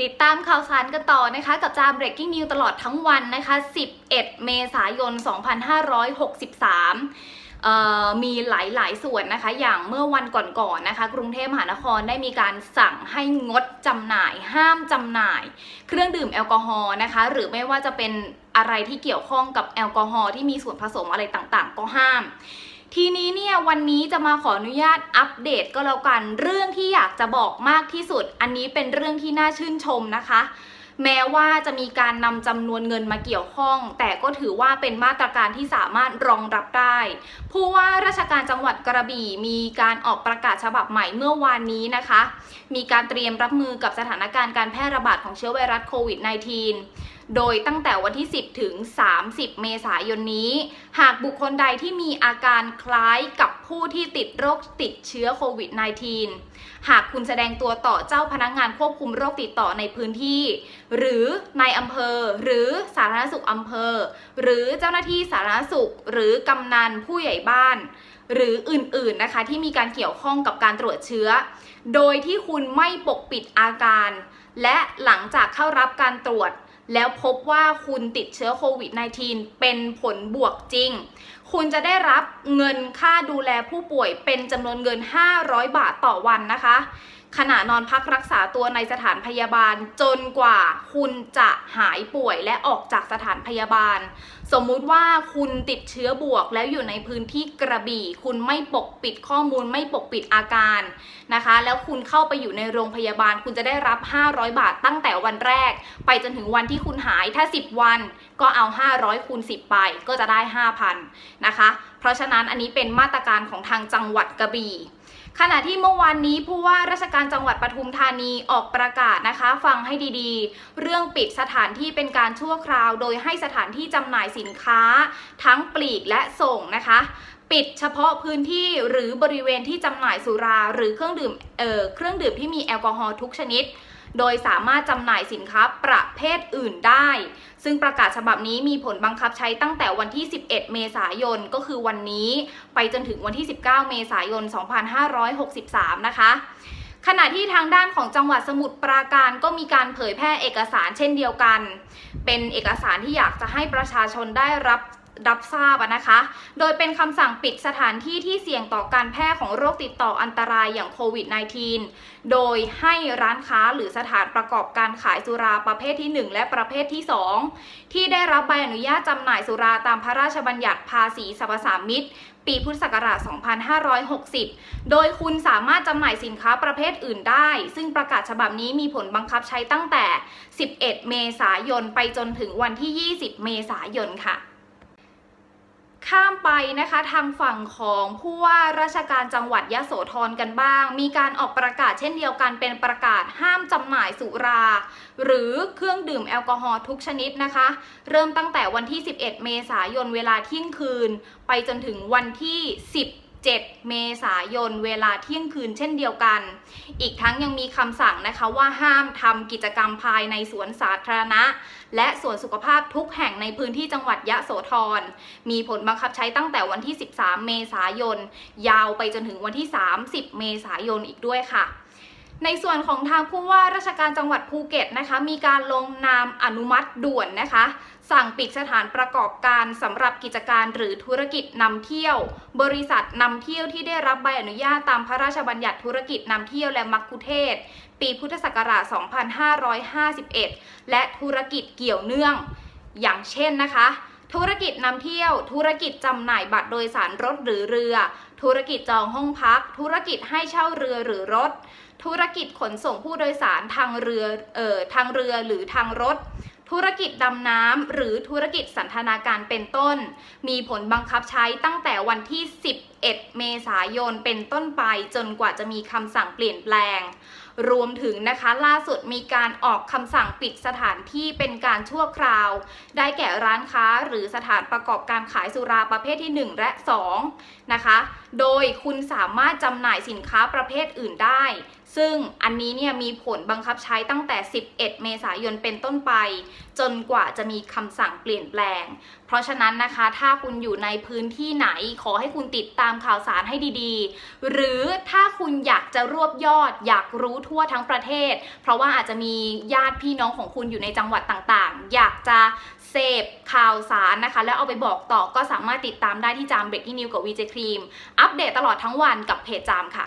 ติดตามข่าวสารกันต่อนะคะกับจาม breaking news ตลอดทั้งวันนะคะ 11 เมษายน 2563เอ่อมีหลายๆ ส่วนนะคะ อย่างเมื่อวันก่อนๆนะคะ กรุงเทพมหานครได้มีการสั่งให้งดจำหน่าย ห้ามจำหน่าย เครื่องดื่มแอลกอฮอล์นะคะ หรือไม่ว่าจะเป็นอะไรที่เกี่ยวข้องกับแอลกอฮอล์ที่มีส่วนผสมอะไรต่างๆ ก็ห้าม ทีนี้เนี่ยวันนี้จะมาขออนุญาตอัปเดตก็แล้วกัน เรื่องที่อยากจะบอกมากที่สุด อันนี้เป็นเรื่องที่น่าชื่นชมนะคะ แม้ว่าจะมีการนำจำนวนเงินมาเกี่ยวข้อง แต่ก็ถือว่าเป็นมาตรการที่สามารถรองรับได้ ผู้ว่าราชการจังหวัดกระบี่มีการออกประกาศฉบับใหม่เมื่อวานนี้นะคะ มีการเตรียมรับมือกับสถานการณ์การแพร่ระบาดของเชื้อไวรัสโควิด -19 โดยตั้งแต่วันที่ 10 ถึง 30 เมษายนนี้ หากบุคคลใดที่มีอาการคล้ายกับผู้ที่ติดโรคติดเชื้อโควิด -19 หากคุณแสดงตัวต่อเจ้าพนักงานควบคุมโรคติดต่อในพื้นที่ หรือในอำเภอ หรือสาธารณสุขอำเภอ หรือเจ้าหน้าที่สาธารณสุข หรือกำนันผู้ใหญ่บ้าน หรืออื่นๆนะคะที่มีการเกี่ยวข้องกับการตรวจเชื้อ โดยที่คุณไม่ปกปิดอาการ และหลังจากเข้ารับการตรวจ แล้วพบว่าคุณติดเชื้อโควิด -19 เป็นผลบวกจริง คุณจะได้รับเงินค่าดูแลผู้ป่วยเป็นจำนวนเงิน 500 บาทต่อวันนะคะ ขณะนอนพักรักษาตัวในสถานพยาบาลจนกว่าคุณจะหายป่วยและออกจากสถานพยาบาล สมมุติว่าคุณติดเชื้อบวกแล้วอยู่ในพื้นที่กระบี่ คุณไม่ปกปิดข้อมูลไม่ปกปิดอาการนะคะ แล้วคุณเข้าไปอยู่ในโรงพยาบาล คุณจะได้รับ 500 บาทตั้งแต่วันแรก ไปจนถึงวันที่คุณหายถ้า 10 วันก็เอา 500คูณ10 ไปก็จะได้ 5,000นะคะ เพราะฉะนั้นอันนี้เป็นมาตรการของทางจังหวัดกระบี่ ขณะที่เมื่อวานนี้ผู้ว่าราชการจังหวัดปทุมธานีออกประกาศนะคะ ฟังให้ดีๆ เรื่องปิดสถานที่เป็นการชั่วคราว โดยให้สถานที่จำหน่ายสินค้า ทั้งปลีกและส่งนะคะ ปิดเฉพาะพื้นที่หรือบริเวณที่จำหน่ายสุรา หรือเครื่องดื่มเเครื่องดื่มที่มีแอลกอฮอล์ทุกชนิด โดยสามารถจำหน่ายสินค้าประเภทอื่นได้ ซึ่งประกาศฉบับนี้มีผลบังคับใช้ตั้งแต่วันที่ 11 เมษายนก็คือวันนี้ ไปจนถึงวันที่ 19 เมษายน 2563 นะคะขณะที่ทางด้านของจังหวัดสมุทรปราการก็มีการเผยแพร่เอกสารเช่นเดียวกัน เป็นเอกสารที่อยากจะให้ประชาชนได้รับ รับทราบนะคะ โดยเป็นคำสั่งปิดสถานที่ที่เสี่ยงต่อการแพร่ของโรคติดต่ออันตรายอย่างโควิด -19 โดยให้ร้านค้าหรือสถานประกอบการขายสุราประเภทที่ 1 และประเภทที่ 2 ที่ได้รับใบอนุญาตจำหน่ายสุราตามพระราชบัญญัติภาษีสรรพสามิตปีพุทธศักราช 2560 โดยคุณสามารถจำหน่ายสินค้าประเภทอื่นได้ ซึ่งประกาศฉบับนี้มีผลบังคับใช้ตั้งแต่ 11 เมษายน ไปจนถึงวันที่ 20 เมษายนค่ะ ข้ามไปนะคะทางฝั่งของผู้ว่าราชการจังหวัดยะโสธรกันบ้าง มีการออกประกาศเช่นเดียวกันเป็นประกาศห้ามจำหน่ายสุรา หรือเครื่องดื่มแอลกอฮอล์ทุกชนิดนะคะ เริ่มตั้งแต่วันที่ 11 เมษายนเวลาเที่ยงคืน ไปจนถึงวันที่ 7 เมษายน เวลาเที่ยงคืนเช่นเดียวกัน อีกทั้งยังมีคำสั่งนะคะว่าห้ามทำกิจกรรมภายในสวนสาธารณะ และสวนสุขภาพทุกแห่งในพื้นที่จังหวัดยะโสธร มีผลบังคับใช้ตั้งแต่วันที่ 13 เมษายน ยาวไปจนถึงวันที่ 30 เมษายนอีกด้วยค่ะ ในส่วนของทางผู้ว่าราชการจังหวัดภูเก็ตนะคะ มีการลงนามอนุมัติด่วนนะคะ สั่งปิดสถานประกอบการสำหรับกิจการหรือธุรกิจนำเที่ยว บริษัทนำเที่ยวที่ได้รับใบอนุญาตตามพระราชบัญญัติธุรกิจนำเที่ยวและมักคุเทศ ปีพุทธศักราช 2551 และธุรกิจเกี่ยวเนื่อง อย่างเช่นนะคะ ธุรกิจนำเที่ยว ธุรกิจจำหน่ายบัตรโดยสารรถหรือเรือ ธุรกิจจองห้องพัก ธุรกิจให้เช่าเรือหรือรถ ธุรกิจขนส่งผู้โดยสารทางเรือเอ่อทางเรือหรือทางรถ ธุรกิจดำน้ำหรือธุรกิจสันทนาการเป็นต้น มีผลบังคับใช้ตั้งแต่วันที่ 11 เมษายนเป็นต้นไปจนกว่าจะมีคำสั่งเปลี่ยนแปลง รวมถึงนะคะล่าสุดมีการออกคำสั่งปิดสถานที่เป็นการชั่วคราว ได้แก่ร้านค้าหรือสถานประกอบการขายสุราประเภทที่ 1 และ 2 นะคะ โดยคุณสามารถจำหน่ายสินค้าประเภทอื่นได้ ซึ่งอันนี้เนี่ยมีผลบังคับใช้ตั้งแต่ 11 เมษายนเป็นต้นไป จนกว่าจะมีคำสั่งเปลี่ยนแปลง เพราะฉะนั้นนะคะ ถ้าคุณอยู่ในพื้นที่ไหนขอให้คุณติดตามข่าวสารให้ดีๆ หรือถ้าคุณอยากจะรวบยอด อยากรู้ทั่วทั้งประเทศ เพราะว่าอาจจะมีญาติพี่น้องของคุณอยู่ในจังหวัดต่างๆ อยากจะเสพข่าวสารนะคะ แล้วเอาไปบอกต่อก็สามารถติดตามได้ที่จามเบรกที่นิวกับวีเจครีมอัปเดตตลอดทั้งวันกับเพจจามค่ะ